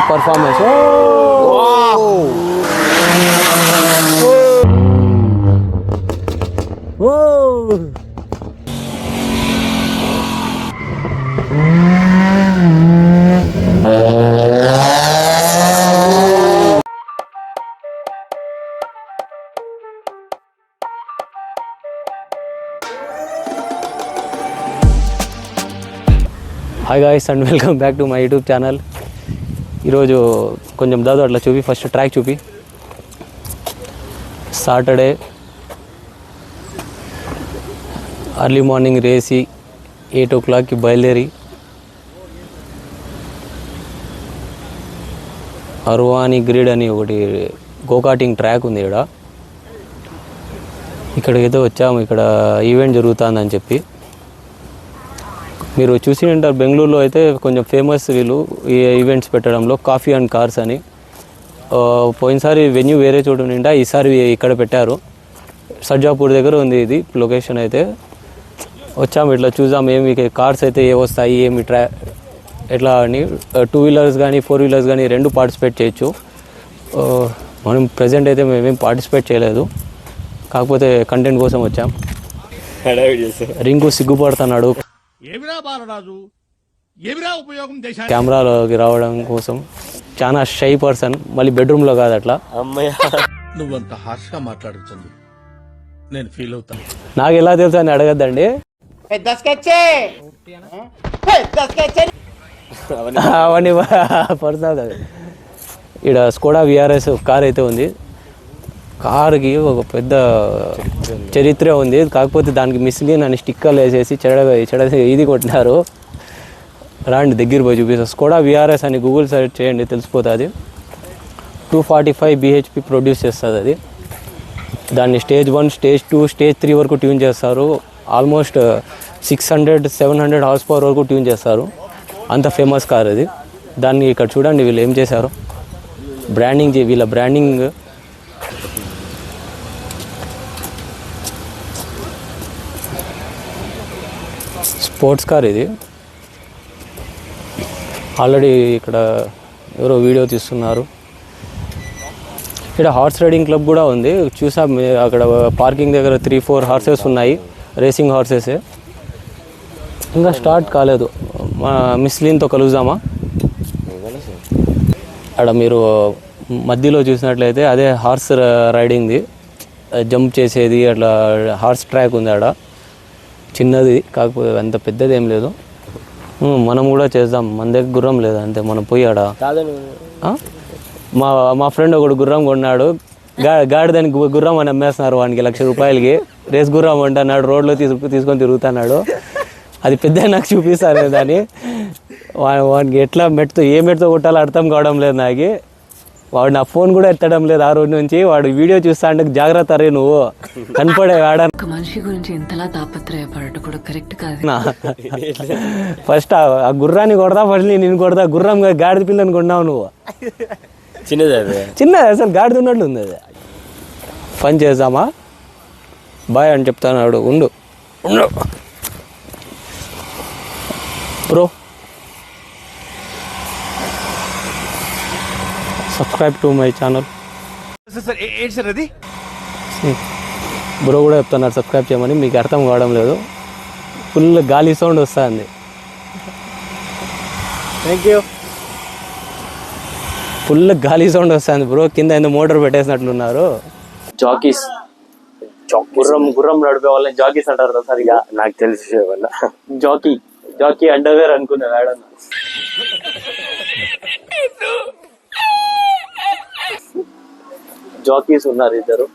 Performance. Oh! Wow! Whoa! Hi guys, and welcome back to my YouTube channel. ఈరోజు కొంచెం దాదాపు అట్లా చూపి ఫస్ట్ ట్రాక్ చూపి సాటర్డే అర్లీ మార్నింగ్ రేసి ఎయిట్ ఓ క్లాక్కి బయలుదేరి అర్వాని గ్రిడ్ అని ఒకటి గోకాటింగ్ ట్రాక్ ఉంది ఇక్కడ ఇక్కడికైతే వచ్చాము ఇక్కడ ఈవెంట్ జరుగుతుందని చెప్పి మీరు చూసి ఉంటారు బెంగళూరులో అయితే కొంచెం ఫేమస్ వీళ్ళు ఈ ఈవెంట్స్ పెట్టడంలో కాఫీ అండ్ కార్స్ అని పోయినసారి వెన్యూ వేరే చోటు నిండా ఈసారి ఇక్కడ పెట్టారు సర్జాపూర్ దగ్గర ఉంది ఇది లొకేషన్ అయితే వచ్చాము ఇట్లా చూసాం ఏమి కార్స్ అయితే ఏ వస్తాయి ఏమి ట్రా ఎట్లా అని టూ వీలర్స్ కానీ ఫోర్ వీలర్స్ కానీ రెండు పార్టిసిపేట్ చేయొచ్చు మనం ప్రజెంట్ అయితే మేమేం పార్టిసిపేట్ చేయలేదు కాకపోతే కంటెంట్ కోసం వచ్చాం రింగు సిగ్గుపడుతున్నాడు ఏమిరా బాలరాజు ఏమిరా ఉపయోగం దేశా కెమెరాలోకి రావడం కోసం చాలా షై పర్సన్ మళ్ళీ బెడ్రూమ్ లో కాదు అట్లా నువ్వంత హార్ష్ గా మాట్లాడుతుంది నేను ఫీల్ అవుతాను నాకు ఎలా తెలుసు అని అడగద్దండి పెద్ద స్కెచ్చే పెద్ద స్కెచ్చే అవన్నీ పర్సనల్ ఇక్కడ స్కోడా విఆర్ఎస్ కార్ అయితే ఉంది కారుకి ఒక పెద్ద చరిత్ర ఉంది కాకపోతే దానికి మిస్లీన్ అని స్టిక్కర్లు వేసేసి చెడ చెడ ఇది కొట్టినారు రాండి దగ్గర పోయి చూపిస్తా స్కోడా విఆర్ఎస్ అని గూగుల్ సెర్చ్ చేయండి తెలిసిపోతుంది two forty five BHP produce చేస్తుంది అది దాన్ని stage one stage two stage three వరకు ట్యూన్ చేస్తారు almost six hundred seven hundred horse power వరకు ట్యూన్ చేస్తారు అంత ఫేమస్ కార్ అది దాన్ని ఇక్కడ చూడండి వీళ్ళు ఏం చేశారు బ్రాండింగ్ వీళ్ళ బ్రాండింగ్ స్పోర్ట్స్ కార్ ఇది ఆల్రెడీ ఇక్కడ ఎవరో వీడియో తీస్తున్నారు ఇక్కడ హార్స్ రైడింగ్ క్లబ్ కూడా ఉంది చూసా అక్కడ పార్కింగ్ దగ్గర త్రీ ఫోర్ హార్సెస్ ఉన్నాయి రేసింగ్ హార్సెస్ ఇంకా స్టార్ట్ కాలేదు మా మిస్లీన్తో కలుద్దామా అక్కడ మీరు మధ్యలో చూసినట్లయితే అదే హార్స్ రైడింగ్ది జంప్ చేసేది అట్లా హార్స్ ట్రాక్ ఉంది అక్కడ చిన్నది కాకపోతే అంత పెద్దది ఏం లేదు మనం కూడా చేద్దాం మన దగ్గర గుర్రం లేదు అంతే మనం పోయి మా మా ఫ్రెండ్ ఒకడు గుర్రం కొన్నాడు గా గాడిదానికి గుర్రం అని అమ్మేస్తున్నారు వానికి లక్ష రూపాయలకి రేస్ గుర్రం అంటున్నాడు రోడ్లో తీసుకు తీసుకొని తిరుగుతున్నాడు అది పెద్ద నాకు చూపిస్తాను దాన్ని వానికి ఎట్లా మెట్తో ఏ మెట్తో కొట్టాలో అర్థం కావడం లేదు నాకు వాడు నా ఫోన్ కూడా ఎత్తడం లేదు ఆ రోజు నుంచి వాడు వీడియో చూస్తా అంటే జాగ్రత్త రే నువ్వు కనపడే ఒక మనిషి గురించి ఇంతలా తాపత్రయపడటం కూడా కరెక్ట్ కాదు ఫస్ట్ ఆ గుర్రాన్ని కొడదా ఫస్ట్ నేను కొడదా గుర్రం గాడిద పిల్లని కొన్నావు నువ్వు చిన్నది చిన్నది అసలు గాడిద ఉన్నట్లు ఉంది అది పని చేద్దామా బాయ్ అని చెప్తాను ఉండు ఉండు ఉండు bro subscribe to my channel sir ఏంటి సార్ అది బ్రో కూడా చెప్తున్నారు సబ్స్క్రైబ్ చేయమని మీకు అర్థం కావడం లేదు ఫుల్ గాలి సౌండ్ వస్తుంది థ్యాంక్ యూ ఫుల్ గాలి సౌండ్ వస్తుంది బ్రో కింద ఏదో మోటార్ ఉన్నారు జాకీస్ గుర్రం గుర్రం నడిపే వాళ్ళని జాకీస్ అంటారు సార్ ఇక నాకు తెలిసి వల్ల జాకీ జాకీ అండర్వేర్ అనుకున్నా మేడం జాకీస్ ఉన్నారు ఇద్దరు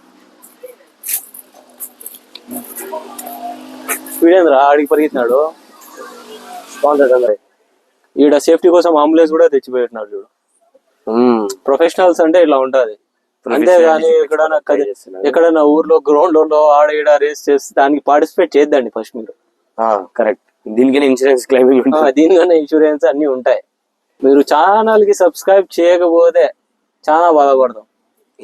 వీడేంద్ర ఆడికి పరిగెత్తినాడు ఈడ సేఫ్టీ కోసం అంబులెన్స్ కూడా తెచ్చిపోయినాడు చూడు ప్రొఫెషనల్స్ అంటే ఇట్లా ఉంటది అంతేగాని ఎక్కడైనా ఎక్కడైనా ఊర్లో గ్రౌండ్ లో ఆడ ఈడ రేస్ చేస్తే దానికి పార్టిసిపేట్ చేద్దండి ఫస్ట్ మీరు కరెక్ట్ దీనికైనా ఇన్సూరెన్స్ క్లైమింగ్ దీనికైనా ఇన్సూరెన్స్ అన్ని ఉంటాయి మీరు ఛానల్ కి సబ్స్క్రైబ్ చేయకపోతే చాలా బాధపడతాం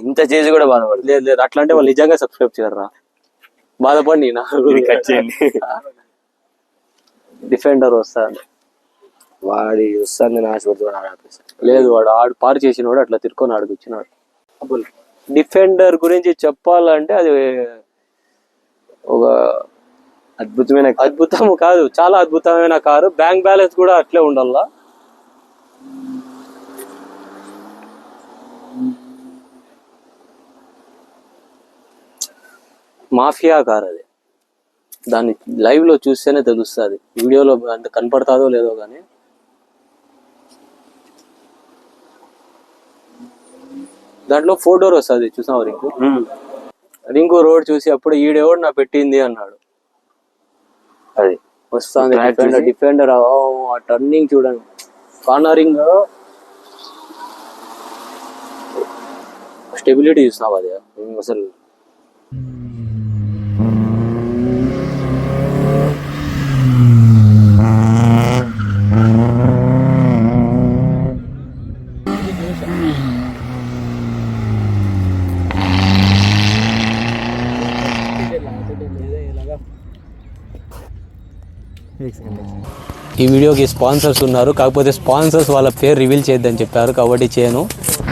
ఇంత చేసి కూడా బాధపడదు లేదు లేదు అట్లా అంటే వాళ్ళు నిజంగా సబ్స్క్రైబ్ చేయరా బాధపడి కట్ డిఫెండర్ వస్తాను వాడి వస్తాను ఆశపడుతున్నాడు లేదు వాడు ఆడు పారు చేసిన వాడు అట్లా తిరుక్కొని వచ్చినాడు డిఫెండర్ గురించి చెప్పాలంటే అది ఒక అద్భుతమైన అద్భుతం కాదు చాలా అద్భుతమైన కారు బ్యాంక్ బ్యాలెన్స్ కూడా అట్లే ఉండాలా మాఫియా కార్ అది దాన్ని లైవ్లో చూస్తేనే తెలుస్తుంది వీడియోలో అంత కనపడతాదో లేదో కానీ దాంట్లో ఫోర్ డోర్ వస్తుంది చూసాం రింకు రింకు రోడ్ చూసి అప్పుడు ఈడేవాడు నా పెట్టింది అన్నాడు అది వస్తుంది డిఫెండర్ డిఫెండర్ ఆ టర్నింగ్ చూడండి కార్నరింగ్ స్టెబిలిటీ చూసినావు అది అసలు ఈ వీడియోకి స్పాన్సర్స్ ఉన్నారు కాకపోతే స్పాన్సర్స్ వాళ్ళ పేరు రివీల్ చేయొద్దని చెప్పారు కాబట్టి చేయను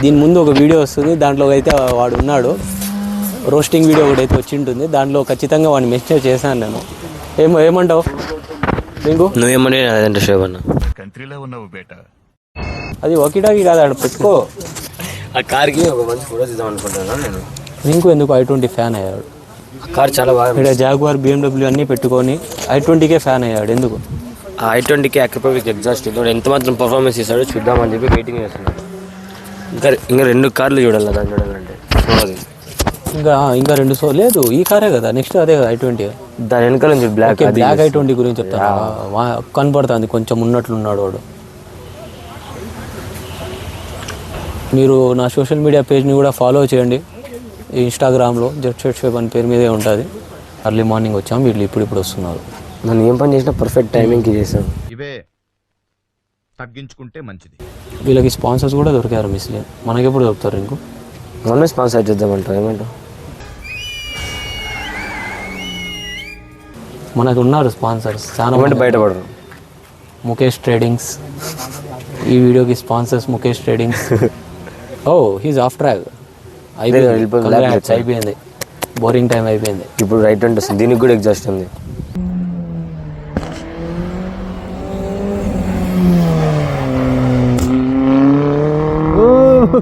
దీని ముందు ఒక వీడియో వస్తుంది దాంట్లో అయితే వాడు ఉన్నాడు రోస్టింగ్ వీడియో ఒకటి అయితే వచ్చి ఉంటుంది దాంట్లో ఖచ్చితంగా వాడిని మెసేజ్ చేశాను నేను ఏమో ఏమంటావు నీకు నువ్వేమని అదంటే ఉన్నావు అది ఒకటాకి కాదు ఆడ పెట్టుకో ఆ కార్కి ఒక మంచి ఫోటో తీద్దాం అనుకుంటున్నాను నేను నీకు ఎందుకు ఐ ట్వంటీ ఫ్యాన్ అయ్యాడు కార్ చాలా బాగా జాగ్వార్ బిఎండబ్ల్యూ అన్నీ పెట్టుకొని ఐ ట్వంటీకే ఫ్యాన్ అయ్యాడు ఎందుకు ఐ ట్వంటీకి అక్రిపోయిక్ ఎగ్జాస్ట్ ఇది ఎంత మాత్రం పర్ఫార్మెన్స్ చేశాడో చూద్దామని చెప్పి వెయిటింగ్ చేస్తున్నాను ఇంకా ఇంకా రెండు కార్లు చూడాలి దాన్ని చూడాలంటే చూడాలి ఇంకా ఇంకా రెండు సో లేదు ఈ కారే కదా నెక్స్ట్ అదే కదా ఐ ట్వంటీ దాని వెనకాల నుంచి బ్లాక్ బ్లాక్ ఐ ట్వంటీ గురించి చెప్తాను కనపడుతుంది కొంచెం ఉన్నట్లున్నాడు వాడు మీరు నా సోషల్ మీడియా పేజ్ని కూడా ఫాలో చేయండి ఇన్స్టాగ్రామ్లో జెట్ షేట్ షేప్ అని పేరు మీదే ఉంటుంది అర్లీ మార్నింగ్ వచ్చాము వీళ్ళు ఇప్పుడు ఇప్పుడు వస్తున్నారు నన్ను ఏం పని చేసినా పర్ఫెక్ట్ టైమింగ్కి చేశాను ఇవే తగ్గించుకుంటే మంచిది వీళ్ళకి స్పాన్సర్స్ కూడా దొరికారు మిస్ మనకి ఎప్పుడు దొరుకుతారు ఇంకో మనమే స్పాన్సర్ చేద్దామంటావు ఏమంటావు మనకు ఉన్నారు స్పాన్సర్స్ చాలా మంది బయటపడరు ముఖేష్ ట్రేడింగ్స్ ఈ వీడియోకి sponsors Mukesh tradings oh he's off track అయిపోయింది అయిపోయింది బోరింగ్ టైం అయిపోయింది ఇప్పుడు రైట్ అంటే దీనికి కూడా ఎగ్జాస్ట్ ఉంది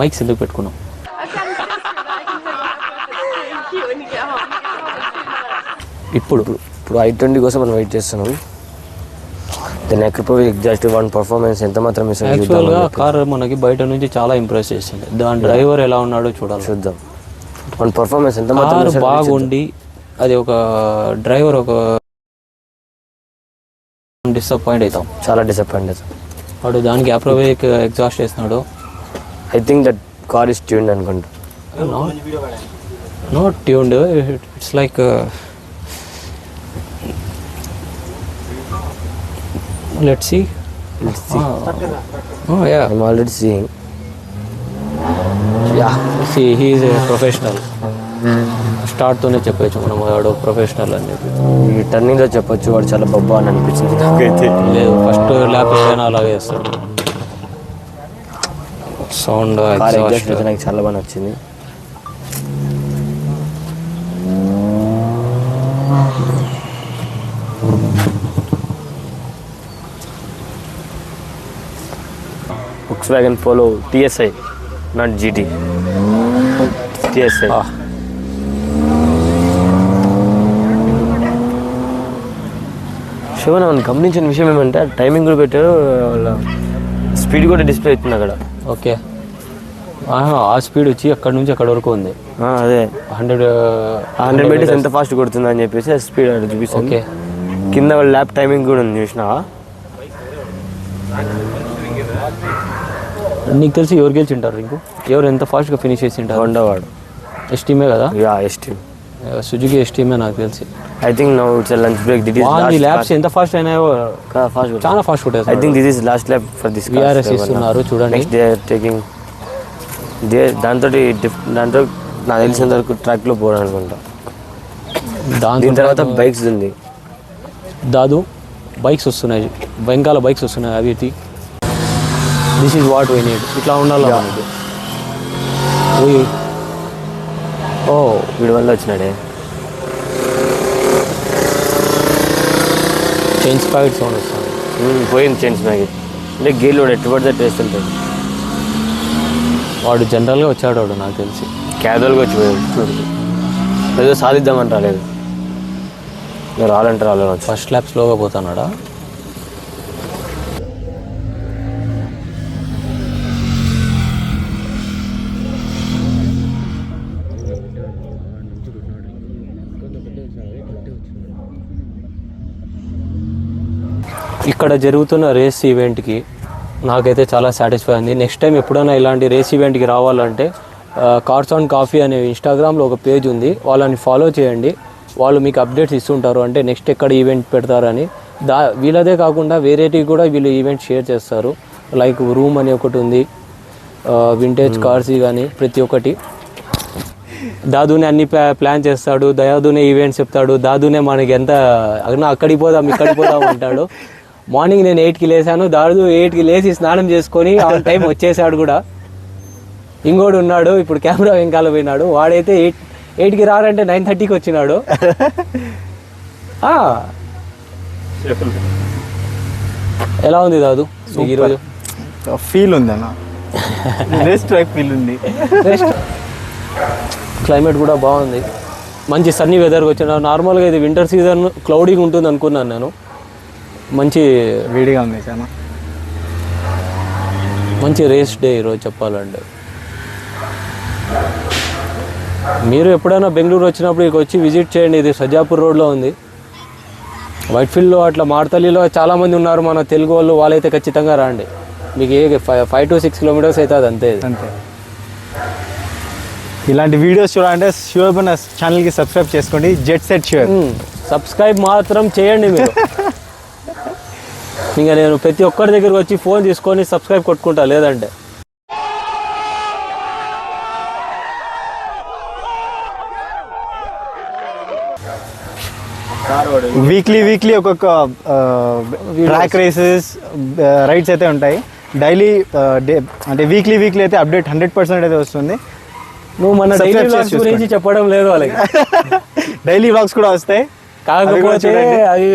మైక్స్ ఎందుకు పెట్టుకున్నాం ఇప్పుడు ఇప్పుడు ఐ ట్వంటీ కోసం మనం వెయిట్ చేస్తున్నాం దెన్ ఎక్కడిపోయి ఎగ్జాక్ట్ వన్ పర్ఫార్మెన్స్ ఎంత మాత్రం యాక్చువల్గా కార్ మనకి బయట నుంచి చాలా ఇంప్రెస్ చేసింది దాని డ్రైవర్ ఎలా ఉన్నాడో చూడాలి చూద్దాం వన్ పర్ఫార్మెన్స్ ఎంత మాత్రం బాగుండి అది ఒక డ్రైవర్ ఒక డిసప్పాయింట్ అవుతాం చాలా డిసప్పాయింట్ అవుతాం వాడు దానికి అప్రోవేక్ ఎగ్జాస్ట్ చేస్తున్నాడు I think that car is tuned అనుకుంటా not tuned it's like let see ya I'm already seeing ya see he's a professional స్టార్ట్తోనే చెప్పచ్చు మనం వాడు ప్రొఫెషనల్ అని చెప్పి ఈ టర్నింగ్లో చెప్పొచ్చు వాడు చాలా బొబ్బా అని అనిపించింది లేదు ఫస్ట్ ల్యాప్ ఏదైనా అలాగే వేస్తాడు సౌండ్ ఎగ్జాస్ట్ నాకు చాలా బాగా నచ్చింది Volkswagen Polo TSI not GT TSI Shivan గమనించిన విషయం ఏమంటే టైమింగ్ కూడా పెట్టారు వాళ్ళ స్పీడ్ కూడా డిస్ప్లే అవుతుంది అక్కడ ఓకే ఆ స్పీడ్ వచ్చి అక్కడ నుంచి అక్కడ వరకు ఉంది అదే హండ్రెడ్ హండ్రెడ్ మీటర్స్ ఎంత ఫాస్ట్ కొడుతుంది అని చెప్పేసి స్పీడ్ అక్కడ చూపిస్తుంది ఓకే కింద ల్యాబ్ టైమింగ్ కూడా ఉంది చూసినా నీకు తెలిసి ఎవరు గెలిచి ఉంటారు ఇంకో ఎవరు ఎంత ఫాస్ట్గా ఫినిష్ చేసి ఉంటారు రెండో ఎస్టీమే కదా యా ఎస్టీమ్ సుజుకి ఎస్టీమే నాకు తెలిసి I think no it's lunch break this వాని ల్యాబ్స్ ఎంత ఫాస్ట్ అయినాయో ఫాస్ట్ చాలా ఫాస్ట్ కొట్టేస్తారు I think this is last lap for this VRS ఇస్తున్నారు చూడండి next they are taking they దాంతో దాంతో నాకు తెలిసిన వరకు ట్రాక్లో పోరా అనుకుంటా దాని తర్వాత బైక్స్ ఉంది దాదు బైక్స్ వస్తున్నాయి వెనకాల బైక్స్ వస్తున్నాయి అవి this is what we need ఇట్లా ఉండాలి ఓ వీడి వల్ల వచ్చినాడే చైన్స్ ప్యాకెట్ సౌండ్ వస్తుంది పోయింది చైన్స్ ప్యాకెట్ అంటే గేల్ వాడు ఎట్టు పడితే టేస్ట్ వెళ్తాడు వాడు జనరల్గా వచ్చాడు వాడు నాకు తెలిసి క్యాజువల్గా వచ్చిపోయాడు ఏదో సాధిద్దామని రాలేదు రాలంటే రాలేదు ఫస్ట్ ల్యాబ్ స్లోగా పోతున్నాడా ఇక్కడ జరుగుతున్న రేస్ ఈవెంట్కి నాకైతే చాలా సాటిస్ఫై అయింది నెక్స్ట్ టైం ఎప్పుడైనా ఇలాంటి రేస్ ఈవెంట్కి రావాలంటే కార్స్ ఆన్ కాఫీ అనే ఇన్స్టాగ్రామ్లో ఒక పేజ్ ఉంది వాళ్ళని ఫాలో చేయండి వాళ్ళు మీకు అప్డేట్స్ ఇస్తుంటారు అంటే నెక్స్ట్ ఎక్కడ ఈవెంట్ పెడతారని దా వీళ్ళదే కాకుండా వేరేటివి కూడా వీళ్ళు ఈవెంట్ షేర్ చేస్తారు లైక్ రూమ్ అని ఒకటి ఉంది వింటేజ్ కార్స్ కానీ ప్రతి ఒక్కటి దాదునే అన్ని ప్లాన్ చేస్తాడు దయాదునే ఈవెంట్స్ చెప్తాడు దాదునే మనకి ఎంత అక్కడికి పోదాం ఇక్కడికి పోదాం అంటాడు మార్నింగ్ నేను ఎయిట్కి లేసాను దాడు ఎయిట్కి లేచి స్నానం చేసుకొని ఆ టైం వచ్చేసాడు కూడా ఇంకోడు ఉన్నాడు ఇప్పుడు కెమెరా వెంకాల పోయినాడు వాడైతే ఎయిట్ ఎయిట్కి రాడంటే నైన్ థర్టీకి వచ్చినాడు ఎలా ఉంది దాదు ఈరోజు ఫీల్ ఉంది రెస్ట్ ఫీల్ ఉంది క్లైమేట్ కూడా బాగుంది మంచి సన్నీ వెదర్ వచ్చిన నార్మల్గా ఇది వింటర్ సీజన్ క్లౌడీగా ఉంటుంది అనుకున్నాను నేను మంచి వేడిగా ఉంది చాలా మంచి రేస్ డే ఈరోజు చెప్పాలంటే మీరు ఎప్పుడైనా బెంగళూరు వచ్చినప్పుడు ఇక వచ్చి విజిట్ చేయండి ఇది సజాపూర్ రోడ్లో ఉంది వైట్ఫీల్డ్లో అట్లా మార్తలిలో చాలామంది ఉన్నారు మన తెలుగు వాళ్ళు వాళ్ళైతే ఖచ్చితంగా రాండి మీకు a five to six kilometers అవుతుంది అంతే అంతే ఇలాంటి వీడియోస్ చూడాలంటే షూర్ మన ఛానల్కి సబ్స్క్రైబ్ చేసుకోండి జెట్ సెట్ షూర్ సబ్స్క్రైబ్ మాత్రం చేయండి మీరు ఇంకా నేను ప్రతి ఒక్కరి దగ్గరకు వచ్చి ఫోన్ తీసుకొని సబ్స్క్రైబ్ కొట్టుకుంటా లేదంటే వీక్లీ వీక్లీ ఒక్కొక్క ట్రాక్ రేసెస్ రైడ్స్ అయితే ఉంటాయి డైలీ అంటే వీక్లీ వీక్లీ అయితే అప్డేట్ హండ్రెడ్ పర్సెంట్ అయితే వస్తుంది నువ్వు మన డైలీ గురించి చెప్పడం లేదు వాళ్ళకి డైలీ బ్లాగ్స్ కూడా వస్తాయి కాకపోతే అది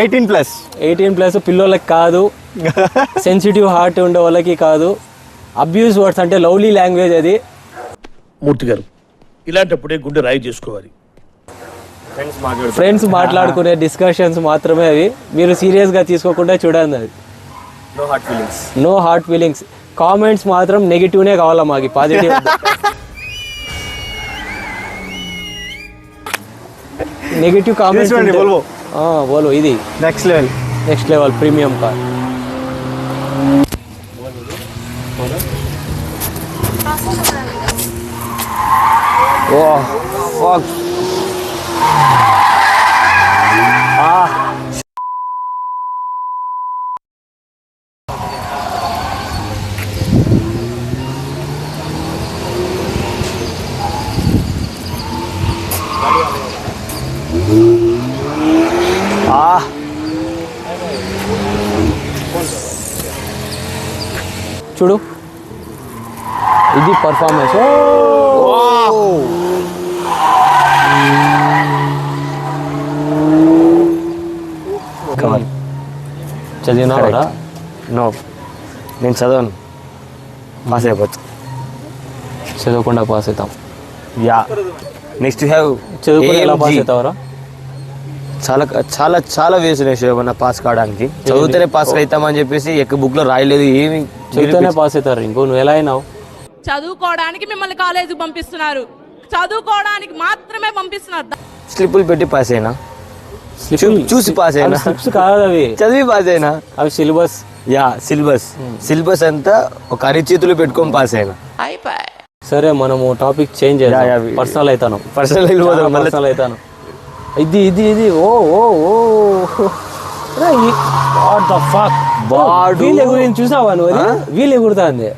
ఎయిటీన్ ప్లస్ ఎయిటీన్ ప్లస్ పిల్లోళ్ళకి కాదు సెన్సిటివ్ హార్ట్ ఉండే వాళ్ళకి కాదు అబ్యూస్ వర్డ్స్ అంటే లవ్లీ లాంగ్వేజ్ అది మూర్తి గారు ఇలాంటప్పుడే గుండె రాయి చేసుకోవాలి ఫ్రెండ్స్ మాట్లాడుకునే డిస్కషన్స్ మాత్రమే అవి మీరు సీరియస్ గా తీసుకోకుండా చూడండి అది no heart feelings no heart feelings comments మాత్రం నెగిటివ్నే కావాలా మాకు పాజిటివ్ నెగిటివ్ కామెంట్స్ చూడండి ఇది next level next level premium car ఓ చూడు ఇది పర్ఫార్మెన్స్ చదివినావరా నో నేను చదవను పాస్ అయిపోవచ్చు చదవకుండా పాస్ అవుతాం యా నెక్స్ట్ హ్యావ్ చదువుకుని ఎలా పాస్ అవుతావరా చాలా చాలా చాలా వేసిన శోభన పాస్ కావడానికి చదివితేనే పాస్ అవుతామని చెప్పేసి ఎక్క బుక్ లో రాయలేదు ఏమి చదివితేనే పాస్ అవుతారు ఇంకో నువ్వు ఎలా అయినావు చదువుకోవడానికి మిమ్మల్ని కాలేజీకి పంపిస్తున్నారు చదువుకోవడానికి మాత్రమే పంపిస్తున్నారు స్లిప్పులు పెట్టి పాస్ అయినా చూసి పాస్ అయినా స్లిప్స్ కాదు అవి చదివి పాస్ అయినా అవి syllabus ya syllabus syllabus hmm. అంతా ఒక అరిచేతులు పెట్టుకొని పాస్ అయినా అయిపోయి సరే మనము టాపిక్ చేంజ్ చేయాలి పర్సనల్ అవుతాను పర్సనల్ పర్సనల్ అవుతాను ఇది ఇది ఇది ఓ ఓ ఓ వాడు వీళ్ళ గురించి చూసావా నువ్వు వీళ్ళు ఎగురుతాంది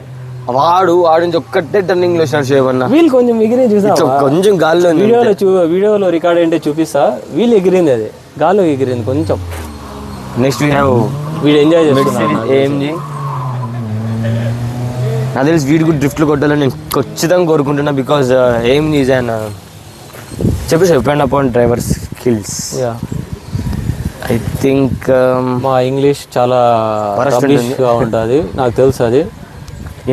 వాడు వాడు ఒక్కటే టర్నింగ్ లో వచ్చినాడు షేబ్ అన్న వీళ్ళు కొంచెం ఎగిరింది చూసా కొంచెం గాల్లో వీడియోలో చూ వీడియోలో రికార్డ్ ఏంటో చూపిస్తా వీళ్ళు ఎగిరింది అది గాల్లో ఎగిరింది కొంచెం నెక్స్ట్ వీ వీడు ఎంజాయ్ చేస్తున్నాడు ఏంది నాకు తెలిసి వీడి కూడా డ్రిఫ్ట్లు కొట్టాలని నేను ఖచ్చితంగా కోరుకుంటున్నా బికాస్ ఏం నిజానా చెప్పేసి depend upon driver skills ya I think మా ఇంగ్లీష్ చాలా ఉంటుంది నాకు తెలుసు అది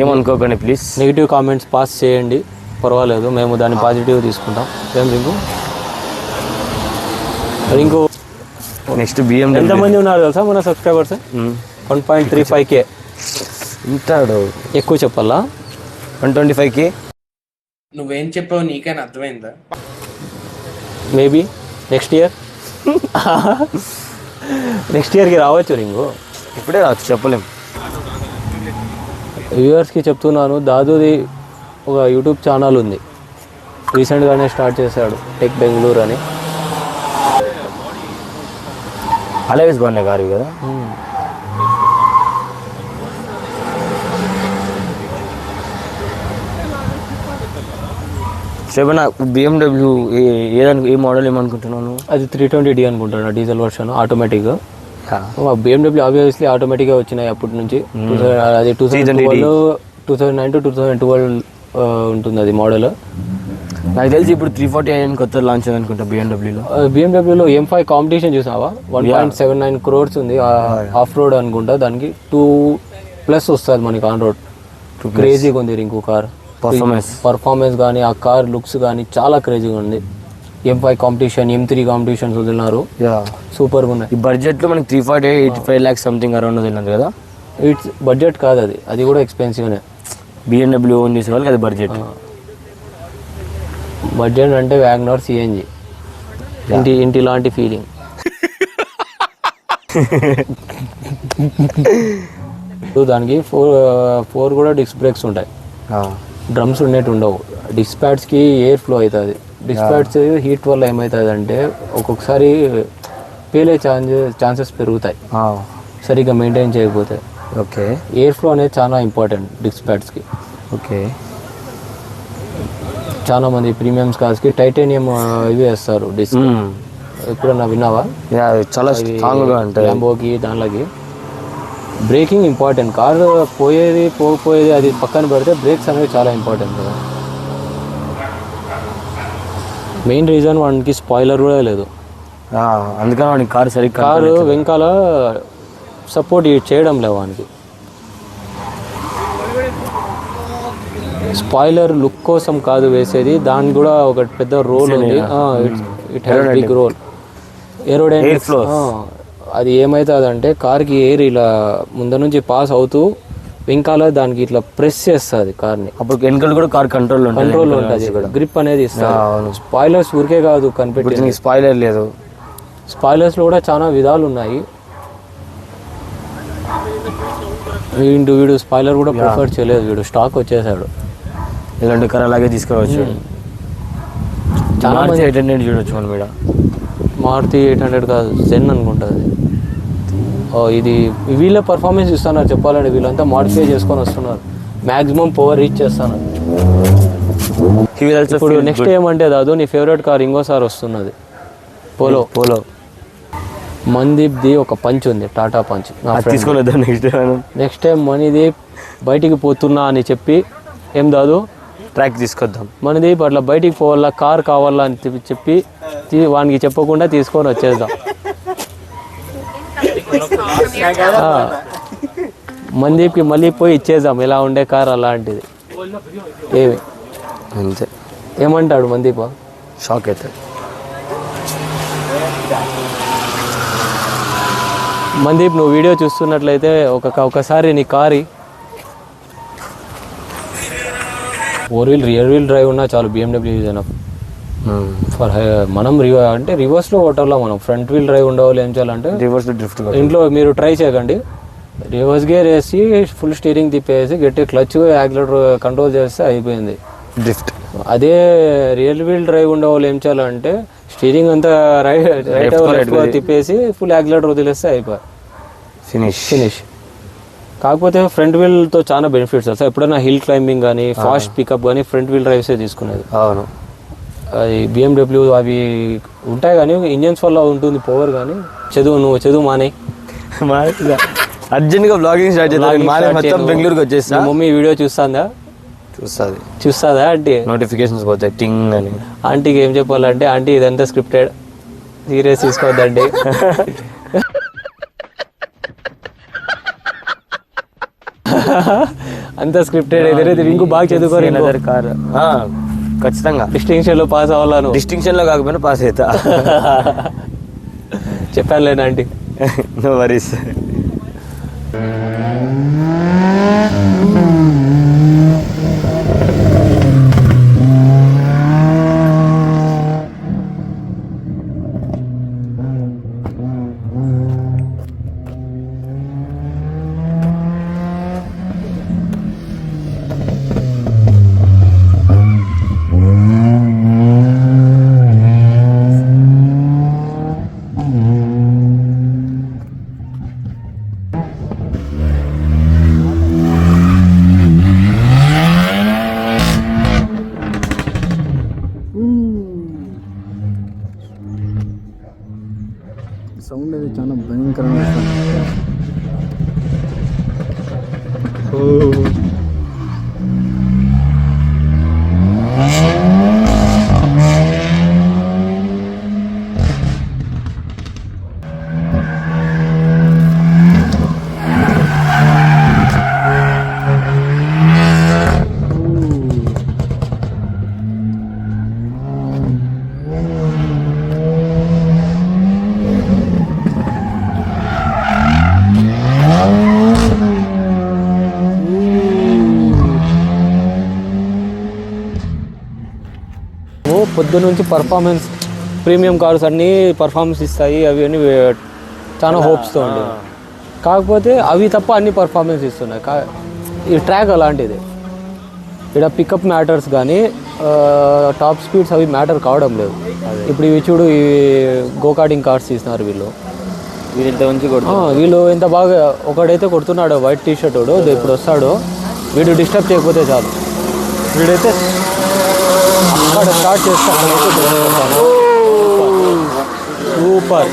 ఏమనుకోకండి ప్లీజ్ నెగిటివ్ కామెంట్స్ పాస్ చేయండి పర్వాలేదు మేము దాన్ని పాజిటివ్ తీసుకుంటాం ఏం రింకు ఇంకో నెక్స్ట్ బిఎం ఎంతమంది ఉన్నారు తెలుసా మన subscribers one point three five K ఉంటాడు ఎక్కువ చెప్పాలా వన్ ట్వంటీ ఫైవ్ కే నువ్వేం చెప్పావు నీకైనా అర్థమైందా మేబీ నెక్స్ట్ ఇయర్ నెక్స్ట్ ఇయర్కి రావచ్చు రింగు ఇప్పుడే రావచ్చు చెప్పలేము వ్యూవర్స్కి చెప్తున్నాను దాదూది ఒక యూట్యూబ్ ఛానల్ ఉంది రీసెంట్గానే స్టార్ట్ చేశాడు టెక్ బెంగళూరు అని అలవేస్ బాగున్నాయి కారు కదా hmm. సెవెన్ బిఎండబ్ల్యూ ఏదని ఏ మోడల్ ఏమనుకుంటున్నాను అది త్రీ ట్వంటీ డి అనుకుంటాను డీజిల్ వర్షన్ ఆటోమేటిక్గా బిఎండబ్ల్యూ ఆబ్వియస్లీ ఆటోమేటిక్గా వచ్చినాయి అప్పటి నుంచి అది two thousand two thousand nine to two thousand twelve ఉంటుంది అది మోడల్ నాకు తెలిసి ఇప్పుడు త్రీ ఫార్టీ ఐఎన్ కొత్త లాంచ్ అనుకుంటా బిఎండబ్ల్యూలో బిఎండబ్ల్యూలో ఎం ఫైవ్ కాంపిటీషన్ చూసావా one point seven nine crores ఉంది ఆఫ్ రోడ్ అనుకుంటా దానికి టూ ప్లస్ వస్తుంది మనకి ఆన్ రోడ్ క్రేజీగా ఉంది ఇంకో కార్ పర్ఫార్మెన్స్ పర్ఫార్మెన్స్ కానీ ఆ కార్ లుక్స్ కానీ చాలా క్రేజీగా ఉంది M five competition M three competitions వదిలినారు సూపర్గా ఉన్నాయి ఈ బడ్జెట్లో మనకి three forty eight five lakhs something around వదిలినది కదా ఇట్స్ బడ్జెట్ కాదు అది అది కూడా ఎక్స్పెన్సివ్నే బిఎన్డబ్ల్యూ ఓన్ చేసే వాళ్ళకి అది బడ్జెట్ బడ్జెట్ అంటే వ్యాగ్నార్ సిఎన్జి ఇంటి ఇంటి లాంటి ఫీలింగ్ దానికి ఫోర్ ఫోర్ కూడా డిస్క్ బ్రేక్స్ ఉంటాయి డ్రమ్స్ ఉండేటి ఉండవు డిస్పాట్స్కి ఎయిర్ ఫ్లో అవుతుంది డిస్పాట్స్ హీట్ వల్ల ఏమవుతుంది అంటే ఒక్కొక్కసారి పేలే ఛాన్సెస్ ఛాన్సెస్ పెరుగుతాయి సరిగ్గా మెయింటైన్ చేయకపోతే ఓకే ఎయిర్ ఫ్లో అనేది చాలా ఇంపార్టెంట్ డిస్పాట్స్కి ఓకే చాలా మంది ప్రీమియం కార్స్కి టైటేనియం ఇవి వేస్తారు డిస్క్ hmm. ఎప్పుడన్నా విన్నావా చాలా స్ట్రాంగ్గా ఉంటాయి దానిలోకి బ్రేకింగ్ ఇంపార్టెంట్ కారు పోయేది పోకపోయేది అది పక్కన పెడితే బ్రేక్స్ అనేవి చాలా ఇంపార్టెంట్ కదా మెయిన్ రీజన్ వానికి స్పాయిలర్ కూడా లేదు అందుకని వాడి కారు సరిగ్గా కారు వెనకాల సపోర్ట్ చేయడం లేవు వానికి స్పాయిలర్ లుక్ కోసం కాదు వేసేది దాని కూడా ఒక పెద్ద రోల్ ఉంది it hmm. Has big role aerodynamics అది ఏమవుతుందంటే కార్కి ఎయిర్ ఇలా ముందర నుంచి పాస్ అవుతూ వెంకాల దానికి ఇట్లా ప్రెస్ చేస్తుంది ని అప్పుడు వెనకాల కూడా కార్ కంట్రోల్ కంట్రోల్ ఉంటుంది గ్రిప్ అనేది ఇస్తాను స్పాయిలర్స్ ఊరికే కాదు కనిపెట్టి స్పాయిలర్ లేదు లో కూడా చాలా విధాలు ఉన్నాయి వీడు వీడు స్పాయిలర్ కూడా ప్రిఫర్ చేయలేదు వీడు స్టాక్ వచ్చేసాడు ఇలాంటి కార్ అలాగే తీసుకురావచ్చు చాలా మంది చూడొచ్చు మనం ఇక్కడ మారుతి ఎయిట్ హండ్రెడ్ కాదు జెన్ అనుకుంటుంది ఇది వీళ్ళ పర్ఫార్మెన్స్ ఇస్తున్నారు చెప్పాలంటే వీళ్ళంతా మాడిఫై చేసుకొని వస్తున్నారు మ్యాక్సిమం పవర్ రీచ్ చేస్తాను ఇప్పుడు నెక్స్ట్ ఏమంటే దాదు నీ ఫేవరెట్ కార్ ఇంకోసారి వస్తున్నది పోలో పోలో ది ఒక పంచ్ ఉంది టాటా పంచ్ తీసుకోలేదు నెక్స్ట్ నెక్స్ట్ టైం మనీది బయటికి పోతున్నా అని చెప్పి ఏం దాదు ట్రాక్ తీసుకొద్దాం మనదీప్ అట్లా బయటికి పోవాలా కార్ కావాలా అని చెప్పి వానికి చెప్పకుండా తీసుకొని వచ్చేద్దాం మందీప్కి మళ్ళీ పోయి ఇచ్చేద్దాం ఇలా ఉండే కార్ అలాంటిది ఏమి అంతే ఏమంటాడు మందీప షాక్ అవుతాడు మందీప్ నువ్వు వీడియో చూస్తున్నట్లయితే ఒక ఒకసారి నీ కారి four wheel rear wheel drive ఉన్నా చాలు BMW use for hmm. uh, మనం రివర్ అంటే రివర్స్లో ఓటర్లో మనం ఫ్రంట్ వీల్ డ్రైవ్ ఉండవాలి ఏం చేయాలంటే రివర్స్ డ్రిఫ్ట్ ఇంట్లో మీరు ట్రై చేయకండి రివర్స్ గేర్ వేసి ఫుల్ స్టీరింగ్ తిప్పేసి గట్టి క్లచ్ యాక్సిలేటర్ కంట్రోల్ చేస్తే అయిపోయింది డ్రిఫ్ట్ అదే రియల్ వీల్ డ్రైవ్ ఉండవాలి ఏం చేయాలంటే స్టీరింగ్ అంతా రైట్ రైట్ తిప్పేసి ఫుల్ యాక్సిలేటర్ వదిలేస్తే అయిపోయి ఫినిష్ ఫినిష్ కాకపోతే ఫ్రంట్ వీల్తో చాలా బెనిఫిట్స్ ఎప్పుడైనా హిల్ క్లైంబింగ్ కానీ ఫాస్ట్ పికప్ కానీ ఫ్రంట్ వీల్ డ్రైవ్సే తీసుకునేది అవును అది బిఎండబ్ల్యూ అవి ఉంటాయి కానీ ఇంజన్స్ వల్ల ఉంటుంది పవర్ కానీ చదువు నువ్వు చదువు మానే అర్జెంట్గా బ్లాగింగ్ స్టార్ట్ చేస్తాను మానే మొత్తం బెంగళూరుకి వచ్చేసి మమ్మీ వీడియో చూస్తుందా చూస్తుంది చూస్తుందా ఆంటీ నోటిఫికేషన్స్ పోతాయి టింగ్ అని ఆంటీకి ఏం చెప్పాలంటే ఆంటీ ఇదంతా స్క్రిప్టెడ్ సీరియస్ తీసుకోవద్దండి అంతా స్క్రిప్టెడ్ అయితే ఇంకో బాగా చదువుకోరు కార్ ఖచ్చితంగా డిస్టింక్షన్ లో పాస్ అవ్వాలను డిస్టింక్షన్ లో కాకపోయినా పాస్ అవుతా చెప్పాను లేదా ఆంటీ నో వరీస్ పొద్దున్నుంచి పర్ఫార్మెన్స్ ప్రీమియం కార్స్ అన్నీ పర్ఫార్మెన్స్ ఇస్తాయి అవి అని చాలా హోప్స్తో ఉండే కాకపోతే అవి తప్ప అన్ని పర్ఫార్మెన్స్ ఇస్తున్నాయి కా ఈ ట్రాక్ అలాంటిది ఇక్కడ పికప్ మ్యాటర్స్ కానీ టాప్ స్పీడ్స్ అవి మ్యాటర్ కావడం లేదు ఇప్పుడు ఇవి చూడు ఈ గోకార్డింగ్ కార్స్ తీసినారు వీళ్ళు వీళ్ళు ఎంత బాగా ఒకడైతే కొడుతున్నాడు వైట్ టీ షర్ట్ వాడు ఇప్పుడు వస్తాడు వీడు డిస్టర్బ్ చేయకపోతే చాలు వీడైతే ఇక్కడ స్టార్ట్ చేస్తే సూపర్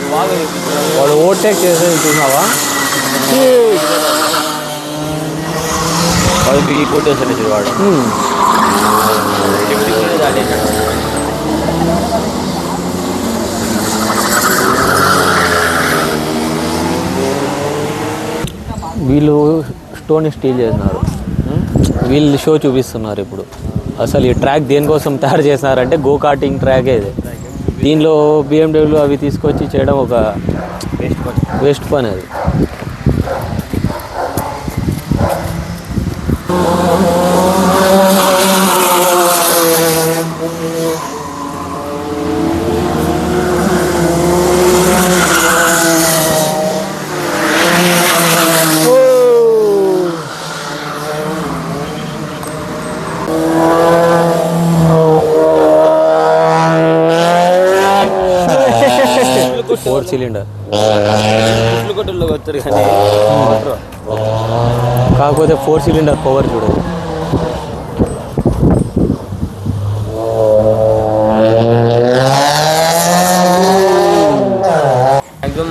వాడు ఓవర్టేక్ చేసేది చూసినావా వాడు కొట్టేసాడు hmm. వాడు వీళ్ళు స్టోన్ స్టీల్ చేస్తున్నారు hmm? వీళ్ళు షో చూపిస్తున్నారు ఇప్పుడు అసలు ఈ ట్రాక్ దేనికోసం తయారు చేసినారంటే గో కార్టింగ్ ట్రాకే ఇది దీనిలో బిఎండబ్ల్యూ అవి తీసుకొచ్చి చేయడం ఒక వేస్ట్ పని అది కాకపోతే ఫోర్ సిలిండర్ పవర్ చూడదు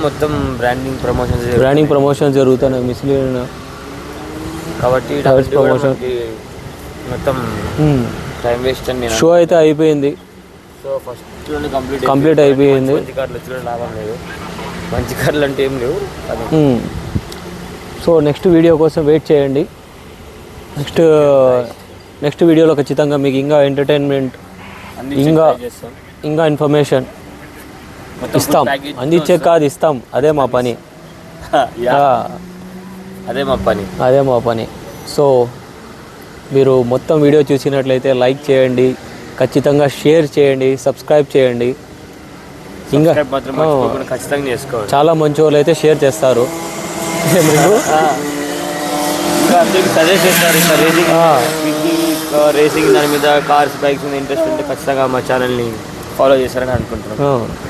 మొత్తం బ్రాండింగ్ ప్రమోషన్ బ్రాండింగ్ ప్రమోషన్ జరుగుతున్నాయి మిస్ కాబట్టి ప్రమోషన్ మొత్తం టైం వేస్ట్ అని షో అయితే అయిపోయింది సో ఫస్ట్ కంప్లీట్ కంప్లీట్ అయిపోయింది లాభం లేదు మంచి కర్రలు అంటే ఏం లేవు సో నెక్స్ట్ వీడియో కోసం వెయిట్ చేయండి నెక్స్ట్ నెక్స్ట్ వీడియోలో ఖచ్చితంగా మీకు ఇంకా ఎంటర్టైన్మెంట్ ఇంకా ఇంకా ఇన్ఫర్మేషన్ ఇస్తాం అందించే కాదు ఇస్తాం అదే మా పని అదే మా పని అదే మా పని సో మీరు మొత్తం వీడియో చూసినట్లయితే లైక్ చేయండి ఖచ్చితంగా షేర్ చేయండి సబ్స్క్రైబ్ చేయండి ఇంకా ఖచ్చితంగా చేసుకోవాలి చాలా మంచి వాళ్ళు అయితే షేర్ చేస్తారు సజెస్ట్ రేసింగ్ దాని మీద కార్స్ బైక్స్ మీద ఇంట్రెస్ట్ ఉంటే ఖచ్చితంగా మా ఛానల్ని ఫాలో చేస్తారని అనుకుంటున్నాను